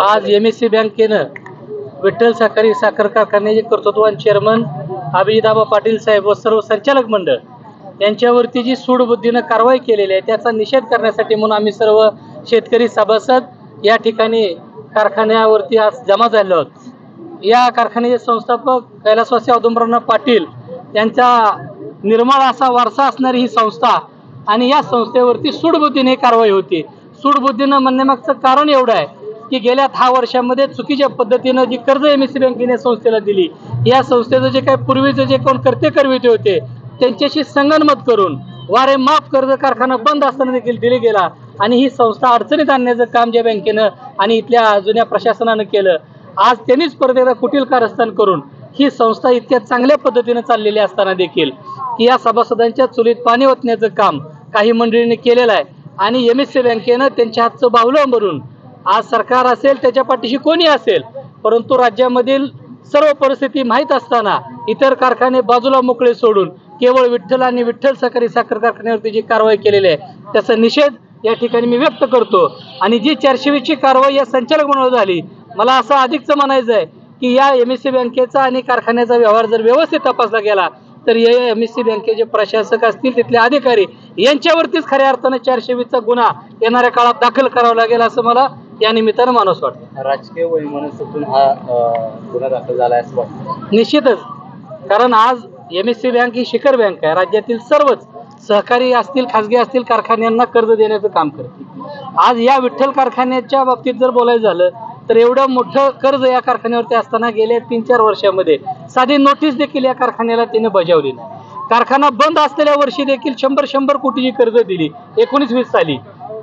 आज M S C बँकेनं विठ्ठल सहकारी साखर कारखान्याचे कर्तृत्वान चेअरमन अभिजिताबा पाटील साहेब व सर्व संचालक मंडळ यांच्यावरती जी सूडबुद्धीनं कारवाई केलेली आहे त्याचा निषेध करण्यासाठी म्हणून आम्ही सर्व शेतकरी सभासद या ठिकाणी कारखान्यावरती आज जमा झालो आहोत. या कारखान्याचे संस्थापक कैलासवासी औदुंबराव पाटील यांचा निर्मळ असा वारसा असणारी ही संस्था आणि या संस्थेवरती सूडबुद्धीने कारवाई होती. सूडबुद्धीनं म्हणण्यामागचं कारण एवढं आहे की गेल्या दहा वर्षामध्ये चुकीच्या पद्धतीनं जी कर्ज एम एस सी बँकेने संस्थेला दिली या संस्थेचं जे काही पूर्वीचे जे कोण कर्ते करविते होते त्यांच्याशी संगनमत करून वारे माफ कर्ज कारखाना बंद असताना देखील दिले गेला आणि ही संस्था अडचणीत आणण्याचं काम ज्या बँकेनं आणि इथल्या जुन्या प्रशासनानं केलं. आज त्यांनीच परत एकदा कुटील कारस्थान करून ही संस्था इतक्या चांगल्या पद्धतीनं चाललेली असताना देखील की या सभासदांच्या चुलीत पाणी ओतण्याचं काम काही मंडळींनी केलेला आहे. आणि एम एस सी बँकेनं त्यांच्या हातचं बावलं भरून आज सरकार असेल त्याच्या पाठीशी कोणी असेल? परंतु राज्यामधील सर्व परिस्थिती माहीत असताना इतर कारखाने बाजूला मोकळे सोडून केवळ विठ्ठल आणि विठ्ठल सहकारी साखर कारखान्यावरती जी कारवाई केलेली आहे त्याचा निषेध या ठिकाणी मी व्यक्त करतो. आणि जी चारशेवीची कारवाई या संचालक म्हणून झाली मला असं अधिकचं म्हणायचं आहे की या एम एस सी बँकेचा आणि कारखान्याचा व्यवहार जर व्यवस्थित तपासला गेला तर या एम एस सी बँकेचे प्रशासक असतील तिथले अधिकारी यांच्यावरतीच खऱ्या अर्थानं चारशे वीसचा गुन्हा येणाऱ्या काळात दाखल करावा लागेल असं मला या निमित्तानं मानस वाटतं. राजकीय वैमनस्यातून हा गुन्हा दाखल झाला असं वाटतं. निश्चितच. कारण आज एम एस सी बँक ही शिखर बँक आहे. राज्यातील सर्वच सहकारी असतील खाजगी असतील कारखान्यांना कर्ज देण्याचं काम करते आज या विठ्ठल कारखान्याच्या बाबतीत जर बोलायचं झालं तर एवढं मोठं कर्ज या कारखान्यावरती असताना गेल्या तीन चार वर्षामध्ये साधी नोटीस देखील या कारखान्याला तिने बजावली नाही. कारखाना बंद असलेल्या वर्षी देखील शंभर शंभर कोटीची कर्ज दिली एकोणीस वीस साली.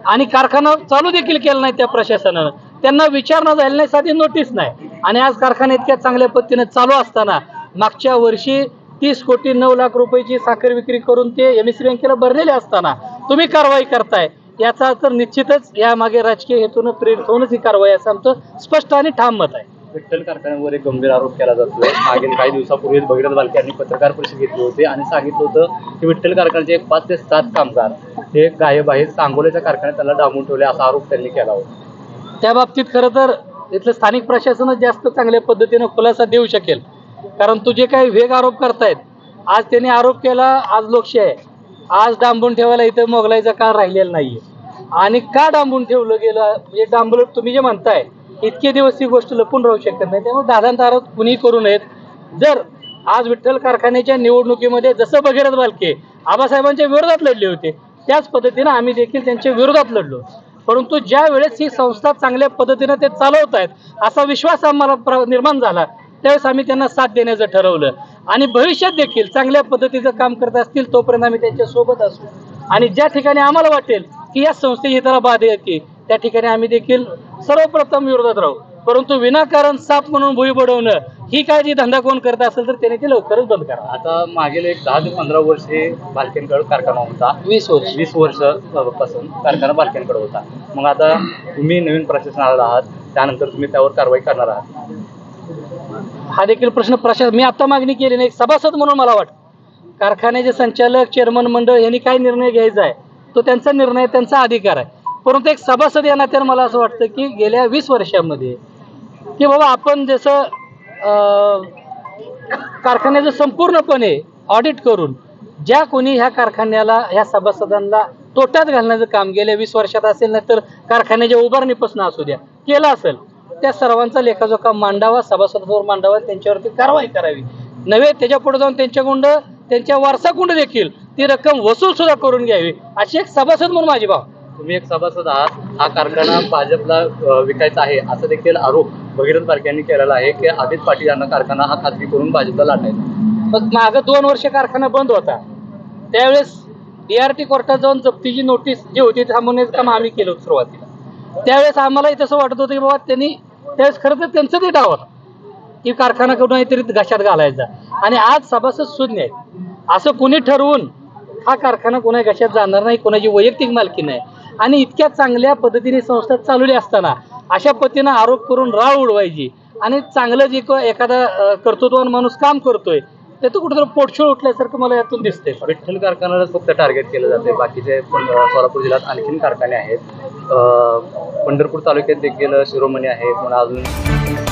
आणि कारखाना चालू देखील केला नाही त्या प्रशासनानं. त्यांना विचारणा झाली नाही साधी नोटीस नाही. आणि आज कारखाना इतक्या चांगल्या पद्धतीने चालू असताना मागच्या वर्षी तीस कोटी नऊ लाख रुपयाची साखर विक्री करून ते एम एस बँकेला भरलेले असताना तुम्ही कारवाई करताय. याचा तर निश्चितच यामागे राजकीय हेतून प्रेरित होऊनच ही कारवाई असं आमचं स्पष्ट आणि ठाम मत आहे. विठ्ठल कारखान्यावर एक गंभीर आरोप केला जातोय. मागील काही दिवसापूर्वीच भगीरथ बालके यांनी पत्रकार परिषद घेतली होती आणि सांगितलं होतं की विठ्ठल कारखान्याचे एक पाच ते सात कामगार हे गायब आहेत सांगोल्याच्या कारखान्यात त्याला डांबून ठेवले असा आरोप त्यांनी केला होता. त्या बाबतीत खरं तर इथलं स्थानिक प्रशासनच जास्त चांगल्या पद्धतीनं खुलासा देऊ शकेल. कारण तू जे काही वेग आरोप करतायत आज त्यांनी आरोप केला आज लोकशाही आहे. आज डांबून ठेवायला इथं मोगलाईचा काळ राहिलेला नाहीये. आणि का डांबून ठेवलं गेलं? म्हणजे डांबलं तुम्ही जे म्हणताय इतके दिवस ही गोष्ट लपून राहू शकत नाही. त्यामुळे दादांतारा कुणी करू नयेत. जर आज विठ्ठल कारखान्याच्या निवडणुकीमध्ये जसं भगीरथ बालके आबासाहेबांच्या विरोधात लढले होते त्याच पद्धतीनं आम्ही देखील त्यांच्या विरोधात लढलो. परंतु ज्या वेळेस ही संस्था चांगल्या पद्धतीनं ते चालवत आहेत असा विश्वास आम्हाला प्र- निर्माण झाला. त्यावेळेस आम्ही त्यांना साथ देण्याचं ठरवलं. आणि भविष्यात देखील चांगल्या पद्धतीचं काम करत असतील तोपर्यंत आम्ही त्यांच्यासोबत असू. आणि ज्या ठिकाणी आम्हाला वाटेल की या संस्थेची बाधा येते त्या ठिकाणी आम्ही देखील सर्वप्रथम विरोधात राहू. परंतु विनाकारण साप म्हणून भुई बडवणं ही काय जी धंदा कोण करत असेल तर त्याने ते लवकरच बंद करा. आता मागील एक दहा ते पंधरा वर्षे बालकेंकडे कारखाना होता. वीस वर्ष. वीस वर्षपासून कारखाना बालकेंकडे होता. मग आता तुम्ही नवीन प्रशासनाला आहात त्यानंतर तुम्ही त्यावर कारवाई करणार आहात. हा देखील प्रश्न प्रशा मी आता मागणी केली नाही सभासद म्हणून मला वाटतं. कारखान्याचे संचालक चेअरमन मंडळ यांनी काय निर्णय घ्यायचा आहे? तो त्यांचा निर्णय त्यांचा अधिकार आहे. परंतु एक सभासद या नात्यानं मला असं वाटतं की गेल्या वीस वर्षामध्ये की बाबा आपण जसं अं, कारखान्याचं संपूर्णपणे ऑडिट करून ज्या कोणी ह्या कारखान्याला ह्या सभासदांना तोट्यात घालण्याचं काम गेल्या वीस वर्षात असेल ना तर कारखान्याच्या उभारणीपासून असू द्या केलं असेल त्या सर्वांचा लेखाजोखा मांडावा सभासदांवर मांडावा त्यांच्यावरती कारवाई करावी. नव्हे त्याच्या पुढे जाऊन त्यांच्याकडून त्यांच्या वारसाकुंड देखील ती रक्कम वसूल सुद्धा करून घ्यावी अशी एक सभासद म्हणून माझी भाव तुम्ही एक सभासद आहात हा कारखाना भाजपला विकायचा आहे असा देखील आरोप भगीरथ बालके यांनी केलेला आहे की अमित पाटील यांना कारखाना हा खाजगी करून भाजपला लाटायचा. मग मागं दोन वर्ष कारखाना बंद होता. त्यावेळेस डीआरटी कोर्टात जाऊन जप्तीची नोटीस जी होती थांबवण्याचं काम आम्ही केलं सुरुवातीला. त्यावेळेस आम्हालाही तसं वाटत होतं की बाबा त्यांनी त्यावेळेस खरं तर त्यांचं ते डाव होता. की कारखाना करून काहीतरी घशात घालायचा. आणि आज सभासद शून्य आहेत. असं कुणी ठरवून हा कारखाना कोणा घशात जाणार नाही कोणाची वैयक्तिक मालकी नाही. आणि इतक्या चांगल्या पद्धतीने संस्था चालवली असताना अशा पद्धतीनं आरोप करून राळ उडवायची. आणि चांगलं जे एखादा अं, कर्तृत्वान माणूस काम करतोय त्याचं कुठेतरी पोटशोळ उठल्यासारखं मला यातून दिसतंय. विठ्ठल कारखान्यालाच फक्त टार्गेट केलं जाते बाकीचे सोलापूर जिल्ह्यात आणखीन कारखाने आहेत. पंढरपूर तालुक्यात देखील शिरोमणी आहे पुन्हा अजून